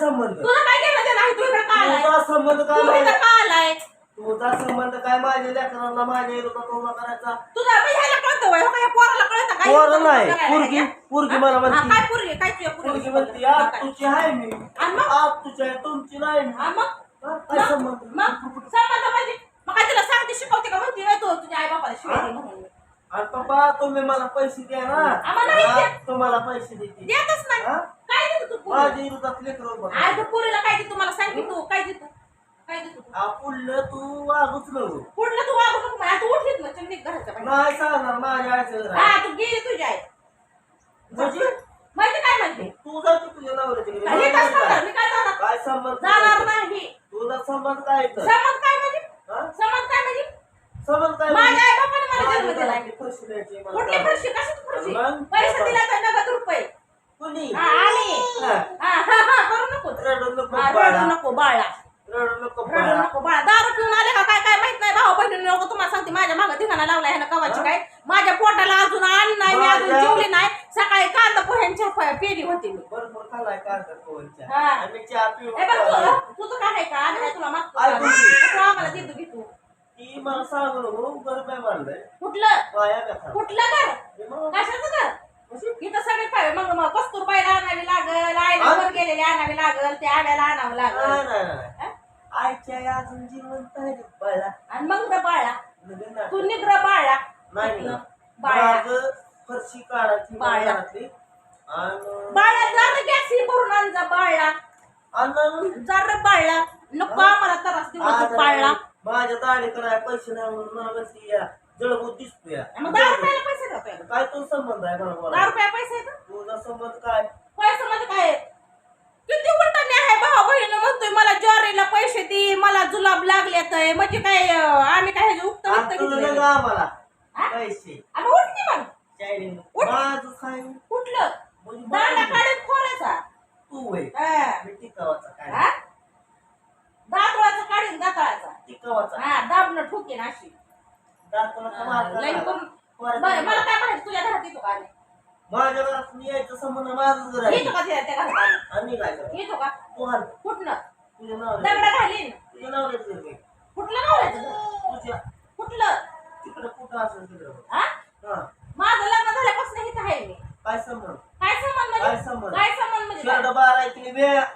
संबंध? तुझं काय घेणं देणं आहे तू इकडे का आलाय तुझा संबंध काय तू इकडे माझ्या का आलाय तुझा संबंध काय माझ्या लेकरांना माझ्या विरोधात उभा करायचा? तुझा बाई ह्याला कळतं वय. हो का? या पोराला कळतं काय पोरं नाही. करायला पोरगी लागल्या? पोरगी मला हा, म्हणते. काय पोरगी? काय तुझ्या पोरगी पोरगी म्हणते आज तुझी आहे मी. आणि मग? आज तुझी आहे तुमची नाही मी. हा, मग? हा, काय मग? संबंध? मग? संबंध म्हणजे? मग काय तिला सांगते शिकवते का म्हणते? नाही तू तुझ्या आई बापाला शिकवते म्हणून. आणि पप्पा तुम्ही मला पैसे द्या ना. आम्हाला नाही. तुम्हाला पैसे देते. देतच नाही. हा? माझ्या विरोधात लेकर आज तू पोरीला काय देतो मला सांग की तू? काय देतो? काय देतो? पुढलं तू वागूच नको. पुढलं तू वागू नको. मला तू उठलीत ना. चल निघ घराच्या बाहेर. नाही सांगणार माझ्या आईचं घर आहे. हा तू गेली तुझ्या आई. म्हणजे? म्हणजे? काय म्हणते तू जाते तुझ्या नवऱ्याच्या घरी. हे काय? मी काय जाणार? काय संबंध जाणार नाही. तुझा संबंध काय इथं? समज काय म्हणजे? हा? समज काय म्हणजे? संबंध काय माझ्या आई बापाने मला माझ्या जन्म दिलाय. घरातली पैसे द्यायचे मला. कुठली फरशी? कशाची फरशी? मग? पैसे दिला तर नगद रुपये. कुणी? हा आले. हा. हा हा हा करू नको. रडू नको हा, बाळा. रडू नको बाळा. रडू नको रडू बाळा. नको बाळा. दारू पिऊन आले का? काय काय माहीत नाही भाऊ बहिणी नको तुम्हाला सांगते. माझ्या मागं धिंगाणा लावला ह्यानं कवाची काय? माझ्या पोटाला अजून आण नाही मी अजून माझ्या- जेवली नाही. सकाळी कांदा पोह्यांच्या प- पेली होती मी. बरोबर खाल्लाय कांदा पोहेचा. हा. आम्ही चहा पिऊन ए बघ खाल्लाय. तू तुझं काय आहे का? आम्ही काय तुला मागतो आई का? बोलते. तू आम्हाला देतो की तू. ती मला सांगू नको बरं काय मानलंय कुठलं? पाया. कुठलं हे मग? कशाचं घर? इथं सगळे पाहिजे मग मग कस्तुरबाईला आणावी लागल आईला? वर गेलेली आणावी लागल ते आड्याला आणावं लागल आईच्या आई अजून जिवंत आहे रे बाळा आणि मग र बाळा नाही. तू निग्र बाळा नाही? ना. बाळा मागं फरशी काढायची बाळा. घरातली. आणि बाळा जर गॅस ही भरून आण जा बाळा आणि जर बाळा नको आम्हाला त्रास देऊ आज नको बाळा माझ्या दाढी कराय पैसे नाही म्हणून मला म्हणते या जळबूत दिसतोय. मग दहा रुपयाला पैसे देतोय काय तो संबंध आहे मला दहा बोला रुपया पैसे येतात तुझा संबंध काय? पैसे म्हणजे काय? आहे? किती उलटाने आहे भाऊ बहिणी म्हणतोय मला ज्वारीला पैसे दे मला जुलाब लागल्यात आहे. म्हणजे काय अं, आम्ही काय ह्याचे उक्त आणि आम्हाला. हा? पैसे. आणि उठ की मग. शायनिंग. उठ. माझं काय? कुठलं? म्हणजे दांडा माझं. तू होय. हा. मी टिकावाचा काय? हा? दातळाचा काढून दातळाचा. टिकावाचा. हा दाबणं ठोकेन अशी. लई करायला? करून पोराचं बरं मला काय म्हणायचं तुझ्या घरात येतो का आम्ही? माझ्या घरात मी यायचं संबंध माझंच घर आहे येतो का त्या त्या घरात आम्ही? आणि काय करायचं? येतो का तू हाल कुठलं तुझ्या नाव दगड घालीन तुझ्या नावाचं घर आहे. कुठलं नवऱ्याचं घर? तुझ्या कुठलं तिकडे कुठं असेल तिकडे हा हा माझं लग्न झाल्यापासून इथं आहे मी काय संबंध काय संबंध काय म्हणजे संबंध? काय संबंध म्हणजे शेरड काय? बारा ऐकली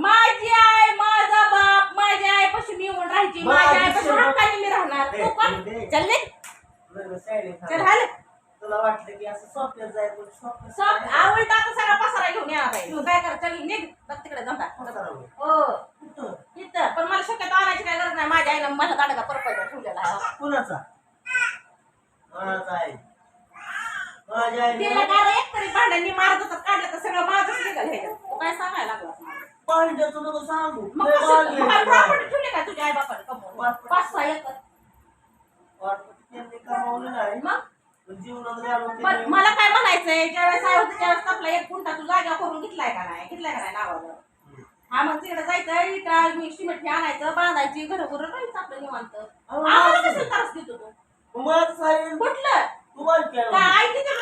माझी आई माझा बाप माझ्या आईपाशी मी येऊन राहायची माझी हक्काने मी राहणार तू पण दे. चल निघ. चल. हाल. तुला वाटलं की असं स्वप्नात जायचं नाही. आवडता आता सगळा पसारा घेऊन येणार आहे तू काय कर चल निघ. बघ तिकडे होय. हो. पण मला शक्यतो आणायची काय गरज नाही. माझ्या आईनं माझ्या दांडगा परपंच ठेवलेला आहे. कुणाचा? माझा आहे? माझ्या तिला आईने काय एक तरी भांड्यांनी मारत होतं काढलं तर सगळं माझंच निघाल ह्याच्यात. तू काय सांगायला लागला? पांड्याचं नको सांगू. लय काय प्रॉपर्टी ठेवली का तुझ्या आई बापाने? आपला एक गुंठा तू जागा करून घेतलाय का नाही? घेतलाय का नाही नावावर हा मग तिकडे जायचं इटा मी सिमेंट हे आणायचं बांधायची घर घर राहायचं आपलं निवांत. आम्हाला कसं त्रास देतो तू? मग साहेब कुठलं. काय तिथे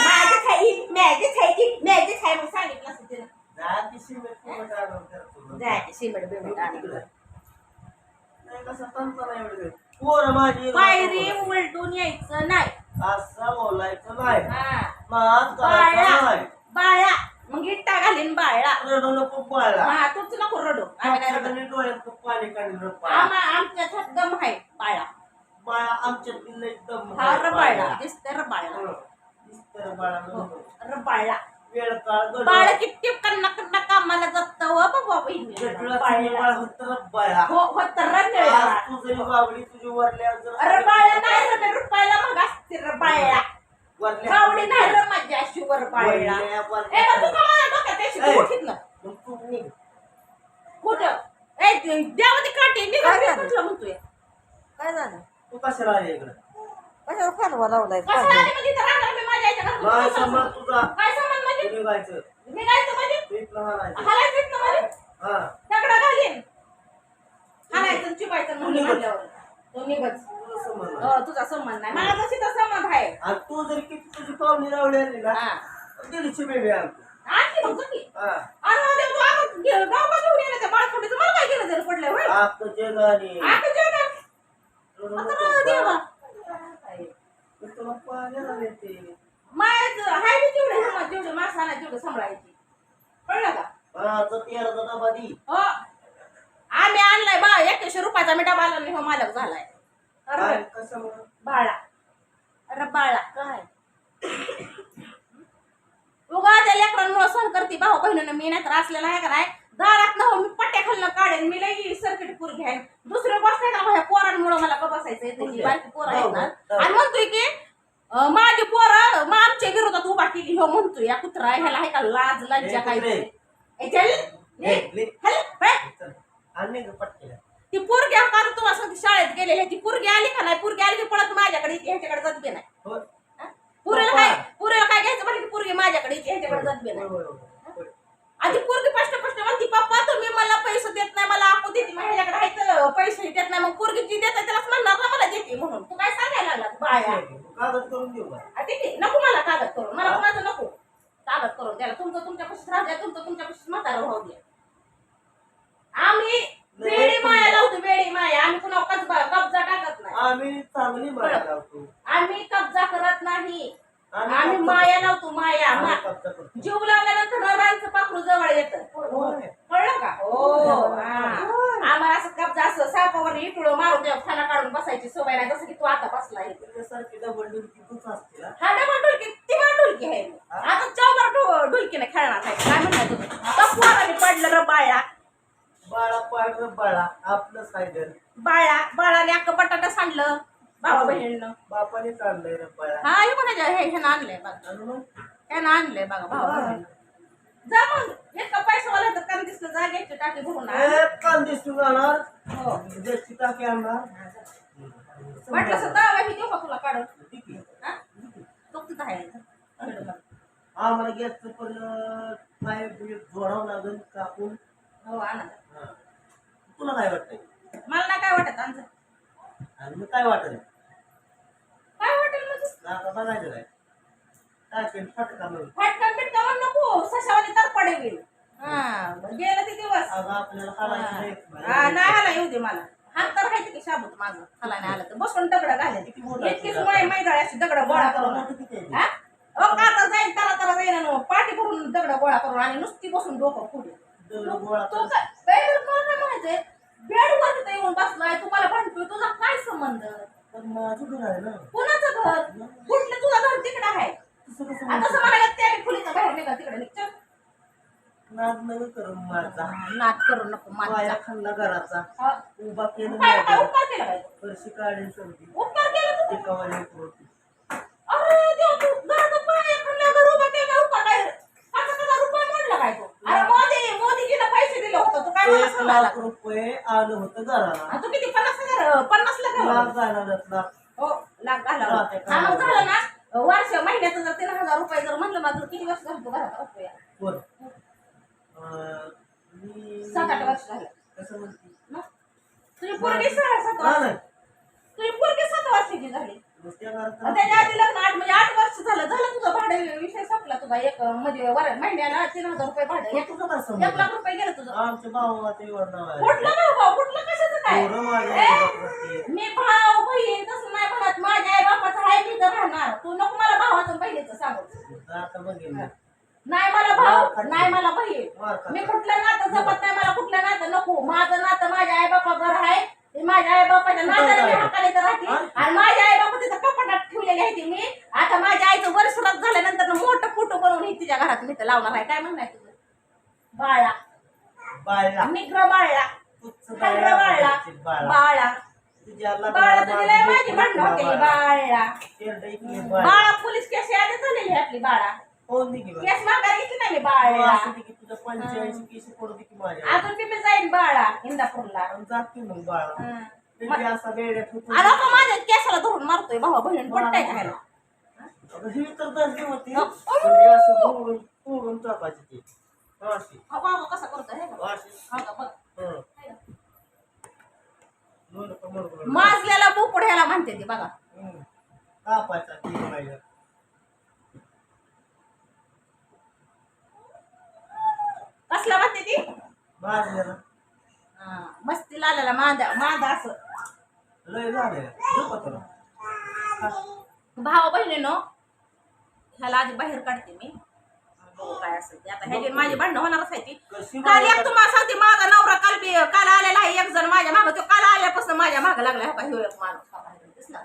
माझी खाई मॅगी खायची मॅगी खाय मग सांगितलं असं. जायचे सिमेंट बिमेंट कसं तंत्र नाही एवढं. पोरं माझी पायरी उलटून यायचं नाही असं बोलायचं नाही हा नाच करायचा बाळा नाही बाळा मग इट्टा घालीन बाळा रडू नको बाळा हा तुमचं नको रडू आम्ही नाही रडत. डोक्यात डोळ्यात पाणी काढलं आम्हा आमच्या हात दम आहे बाळा. बाळा आमच्यात दिलं एकदम हा रबाळा. दिसतं रबाळा. दिसतं बाळा रबाळा वेळ काळ. बाळ किती कन्ना कन्ना कामाला जात व बाबा बहिणी. बाळा. होतं बाळा हो हो तर रंगळ आज तू जरी बावडी तुझी वरल्यावर जर अरे बाळा नाही रमे रुपयाला मग असते र बाळा बावडी नाही र माझ्या अशी वर बाळा ए बा, का मला डोक्यात त्याशी ए. तू उठीत ना मग तू निघ. कुठं ए द्यावं ते काटे निघा काय मी झालं? कुठलं म्हणतोय काय झालं तू कशाला इकडं. कालवा लावलाय? कसं आले म्हणजे इथं राहणार? मी माझ्या आईच्या घरात नाही तुझं संबंध. तुझा? काय संबंध म्हणजे? तू निघायचं निघायचं म्हणजे. हालायचं इथनं म्हणजे? हा. दगडा घालीन. चिपायचं म्हणजे. म्हणल्यावर. तुझा संबंध नाही. तुझा संबंध नाही. माझा तिथं संबंध आहे. आणि तू जरी किती तुझी पाहुणी लावली आली ना हा. दीडशे बेबी आणतो आणखी. मग तुम्ही? हा. तू घेऊन मला काय केलं होय? आता तुला पाण्याला येते मायाचं हाय बी तेवढे हिंमत जेवढे माणसाला तेवढे सांभाळायची कळलं का हो आम्ही आणलाय बा एकशे रुपयाचा मी डबा नाही हो मालक झालाय अरे बाळा अरे बाळा काय उगा त्या लेकरांमुळे सहन करते भाऊ बहिणीनं. मी नाही तर असलेला आहे का नाही? दारात न हो मी पट्ट्या खाल्लं काढेन मी लई सर्किट पूर घ्यान दुसरी आहे ना ह्या पोरांमुळे मला का बसायचं येते ही बारकी पोरं आहेत ना. आणि म्हणतोय की अं, माझी पोरं मग आमच्या विरोधात उभा केली हो म्हणतोय. या कुत्रा ह्याला आहे का लाज लज्जा काय. ए, चल. ले. हल, ती पोरगी कारण तुम्हाला सांगते शाळेत गेलेली? ती पोरगी आली का नाही? पोरगी आली की पळत माझ्याकडे येते ह्याच्याकडे जात बी नाही. हा? पुरीला काय पुरीला काय घ्यायचं म्हणजे पोरगी माझ्याकडे येते ह्याच्याकडे जात बी नाही? आधी पोरगी स्पष्ट स्पष्ट म्हणती पप्पा तुम्ही मला पैसे देत नाही मला आपू देते मग ह्याच्याकडे आहे तर पैसे देत नाही. मग पोरगी जी देत त्यालाच म्हणणार ना मला देते म्हणून. तू काय सांगायला लागला बाया? कागद करून देऊ का आ, ठीक आहे नको मला कागद करून मला कोणाचं नको. कागद करून द्यायला. तुमचं तुमच्या कशीच राहू द्या तुमचं तुमच्या कशीच म्हातारा राहू द्या. आम्ही वेळी माया लावतो वेळी माया. आम्ही कुणा कब्जा कब्जा टाकत नाही. आम्ही चांगली माया लावतो. आम्ही कब्जा करत नाही. आम्ही माया लावतो माया. आम्ही मा- कब्जा करतो. जीव लावल्यानंतर नरांचं पाखरू जवळ येतं होय. कळलं का हो हा. आम्हाला असं कब्जा असं सापावर इटुळं मारून द्या खाना काढून बसायची सवय नाही जसं की तू आता बसला इथे तुझ्यासारखी डबल ड्युटी तूच असते ना हा डबल ती पण ढोलकी आहे. आता चौबर ढो- ढोलकीने खेळणार आहे. काय म्हणणार तुम्ही? आता पोराने पडलं र बाळा? बाळा पाड रे बाळा आपलं सायडर बाळा बाळाने अक्क बटाटा सांडलं बाबा बहिणीनं. बापाने काढलंय रे बाळा. हा हे म्हणायचं हे ह्यानं आणलंय बघा. ह्यानं आणलंय बघा भावा जा मग इतका पैसा वाला तर कारण दिसलं जा घ्यायची टाकी भरून आण. ए, कांदे तू जाणार हो. टाकी आणणार? म्हटलं असं दावा ही देऊ का तुला काढून? तिथं आहे इथं. आम्हाला गॅसचं पण काय जोडावं लागेल कापून हो आणा हा. तुला काय वाटतंय? मला नाही काय वाटत आमचं. आणि मग काय वाटत काय वाटेल म्हणजे आता बघायचं काय. टाकेल फटका मग फटकन बिटका म्हण नको. सशावाली तर पडेल. हा गेलं ते दिवस. अगं आपल्याला नाही. हा नाही आला येऊ दे मला. हात तर राहायचं की शाबूत माझं खाला नाही आलं तर बसून दगड घाले किती मोठा आहे इतकीच? माय मैदाळ अशी दगड गोळा करून. ते? अहो, काता जाईन? त्याला त्याला जाईन आणि पाठी करून दगड गोळा करून आणि नुसती बसून डोकं पुढे दगड गोळा तू करून. काय बरं मला म्हणायचंय? बेडवर तिथं येऊन बसलाय तुम्हाला भांडतोय तुझा काय संबंध? पण माझं घर आहे ना? कुणाचं घर? कुठलं? तुझं घर तिकडे आहे. तसं कसं आता म्हणतो? असं म्हणायला त्या खोलीचं बाहेर निघा तिकडे निघ नाद नका करू माझा. नाट करू नको माझा. खाल्ला घराचा. हा. उभा केलं काय काय नाही उपकार केला पाहिजे काढेल उपकार केला तू एक देव तू घरात पाय खाल्ल्यावर उभा केला उपकार काय पाच हजार रुपये मोडला काय तू अरे मोदी मोदीजीला पैसे दिले होते तू काय मला एक सांगायला लाख रुपये आलं होतं घराला. तू किती पन्नास हजार पन्नास लाख लाख घालवलं. जाणारच लाख. हो लाख घाला. हा मग झालं ना वर्ष महिन्याचं जर तीन हजार रुपये जर म्हणलं माझं किती वर्ष झालं तू घरात? मी सात आठ वर्ष झालं. कसं म्हणते? मग? तुझी पोरगी सहा सात वर्ष नाही. तुझी पोरगी सात वर्षाची झाली. त्याच्या आधी लग्न आठ म्हणजे आठ वर्ष झालं. झालं तुझं भाडे विषय संपला तुझा. एक म्हणजे वर महिन्याला तीन हजार रुपये भाडं. एक तुझं काय एक समज लाख रुपये गेलं तुझं. आमच्या भावाचं एवढं नाव आहे कुठलं भाऊ भाऊ कुठलं कशाचं काय? पोरं माझ्या ए, बापाचे. मी भाऊ बहीण तसं नाही म्हणत. माझ्या आई बापाचं आहे मी तर राहणार. तू नको मला भावाचं बहिणीचं सांगू. नाही मला भाऊ नाही मला बहीण. मी कुठलं नातं जपत नाही मला कुठलं नातं नको. माझं नातं माझ्या आई बापा घर आहे. माझ्या आई बापाच्या नात्याने मी हक्काने तर राहते आणि माझ्या आई बापा तिथं कपाटात ठेवलेली आहे ती मी. आता माझ्या आईचं वर्ष झाल्यानंतर मोठं फोटो बनवून हे तिच्या घरात मी तर लावणार आहे. काय म्हणणार तुझं बाळा. बाळला निग्र बाळला बाळा. बाळा. बाळा. तुझ्या बाळा लग्नाला तुझी लय माझी भांडण होते. बाळा. पोलीस केस यादी झालेली आहे आपली बाळा. कोण दे की बाळा? केस मागा घेतली नाही मी हो, बाळा असू दे की तुझं पंचेचाळीस केस पडू दे की माझ्या अजून मी जाईन बाळा इंदापूरला आणि जात की मग बाळा हं. त्याची असा वेड्यात होतो. अरे का माझ्या केसाला धरून मारतोय भावा बहीण पट्टाय खायला अगं, ही तर होती हो. असं टाकायची ती अशी हा बाबा कसा करतोय हे बघ. अशी हा का बघ. हं. दोन कमर करून. माजलेला बोकड ह्याला म्हणते ती बघा हं. कापायचा ती बाईला. कसला म्हणते ती भाजलेलं हा, मस्तीला आलेला मांदा मांदा असं लय झाले झोपत तुला भाऊ बहिणीनो ह्याला आधी बाहेर काढते मी. बघू काय असेल ते. आता ह्याची माझी भांडणं होणारच आहे ती. कशी काल एक? तुम्हाला सांगते माझा नवरा काल बी काल आलेला आहे एक जण माझ्या मागं तो काल आल्यापासून माझ्या मागं लागला हो एक माणूस. हा बाहेर दिसला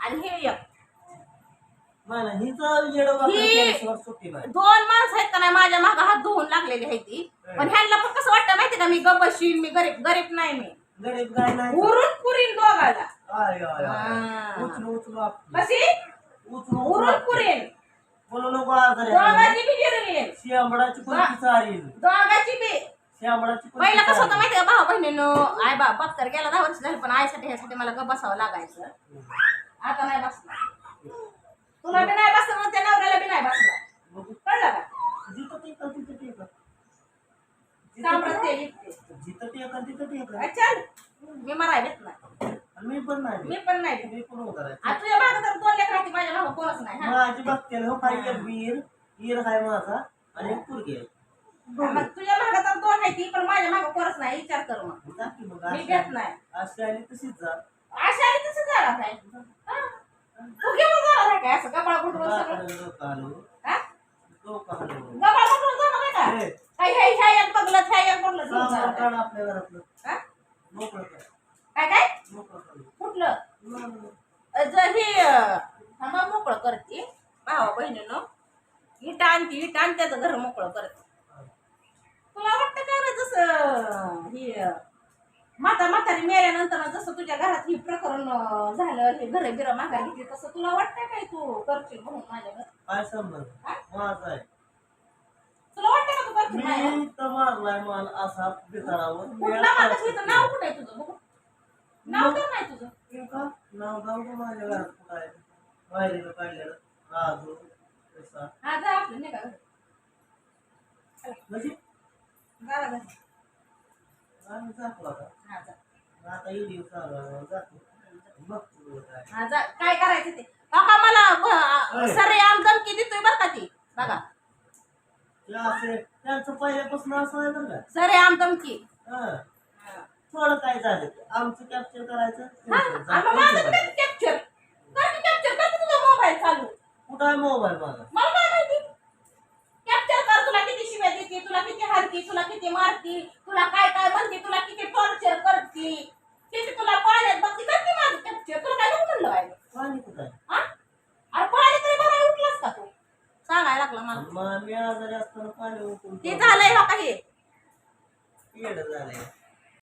आणि हे एक. नाही नाही, हिचं येडं वाकडं ही- केल्याशिवाय सुट्टी नाही. दोन माणसं आहेत का नाही माझ्या मागं हात धुवून लागलेली आहे ती. पण ह्यांना पण कसं वाटतं माहिती का मी गप्प बशीन मी गरीब गरीब नाही मी. गरीब गाय नाही. उरून पुरीन दोघाला. आय आय हा. आय उचलू उचलू आपली. कशी उरून आपली. पुरीन बोलू नको आजारी दोघाची बी गिरवीन शिंबडाची कोणती चारील दोघाची बी. शिंबडाची पहिला कसं होतं चारील. माहितीये का भाऊ बहिणीनं? आय बा बाप तर गेला दहा वर्ष झाली पण आईसाठी ह्यासाठी मला गप बसावं लागायचं. आता नाही बसणार. तुला बी नाही बसणार मग त्या नवऱ्याला बी नाही बसणार. बघू. कळलं का? जिथं तिथं. सांभाळत ते जिथं तिथं चल मी मराय भेट मी पण नाही. मी पण नाही मी पण उभा राहायचं. आता तुझ्या भागात तर दोन लेकराची माझ्या भाऊ कोणच नाही हा? माझी बघते हो काय एक वीर वीर हाय माझा आणि एक पुरगी आहे. मग तुझ्या भागात तर दोन आहे ती पण माझ्या भागात कोणच नाही विचार कर मग. जा की मग मी घेत आली- नाही. अशी आली तशीच जा. अशा आणि तसं हा? तू घेऊन जाणार आहे काय? असं कपाळ कुठून सगळं. आलो हा? डोकं आलो. गबाळ कुठून जाणार आहे ए, का काय ह्या ह्या एक बघलं ह्या एक बघलं घेऊन सामान जाणार आहे. काढ आपल्या घरातलं. हा? मोकळं कर. काय काय? कुठलं? जर हे थांबा मोकळं करते. भावा बहिणीनं. इटा आणते इटा आणि त्याचं घर मोकळं करते. तुला वाटतं काय रे जसं हे माता म्हातारी मेल्यानंतर जसं तुझ्या घरात हे प्रकरण झालं हे घर बिर माघार घेतली तसं तुला वाटतं काय तू करशील म्हणून माझ्या घर काय संबंध? माझा आहे. तुला वाटतं का तू करशील माझ्या मी तर मारलाय माल असा बिथारावर कुठला माणूस इथं नाव कुठं तुझं? बघू. नाव तर नाही तुझं? का नाव गाव का माझ्या घरात कुठं आहे बाहेर काढलेलं. राजू पैसा. हा जा आपलं नाही का घरी. म्हणजे? जा ना घरी. आम्ही जातो आता. हा जा. आता येईल चालू आहे, जातो. बघ तू काय? हा, जा- काय करायचं ते? काका मला. सरे आम धमकी देतोय बरं का ती? बघा. ते असे त्यांचं पहिल्यापासून असं आहे बरं सरे आम धमकी. का हा. थोडं काय झालं? आमचं कॅप्चर करायचं? हा, तुमचं जा- तुमचं कॅप्चर कर कॅप्चर कर की तुझा मोबाईल चालू? कुठं आहे मोबाईल माझा? मला काय माहिती? कॅप्चर कर तुला किती शिव्या देते तुला किती तुला किती मारती तुला काय काय म्हणते तुला किती टॉर्चर करते. किती तुला पाण्यात बघते करते माझं कॅप्चर तुला काय नको म्हणलं पाणी कुठं आहे? हा? अरे पाणी तरी बरं उठलास का तू? सांगायला लागला मला. मग मी आजारी असताना पाणी उकळून ते झालंय हो. काही येडं झालंय.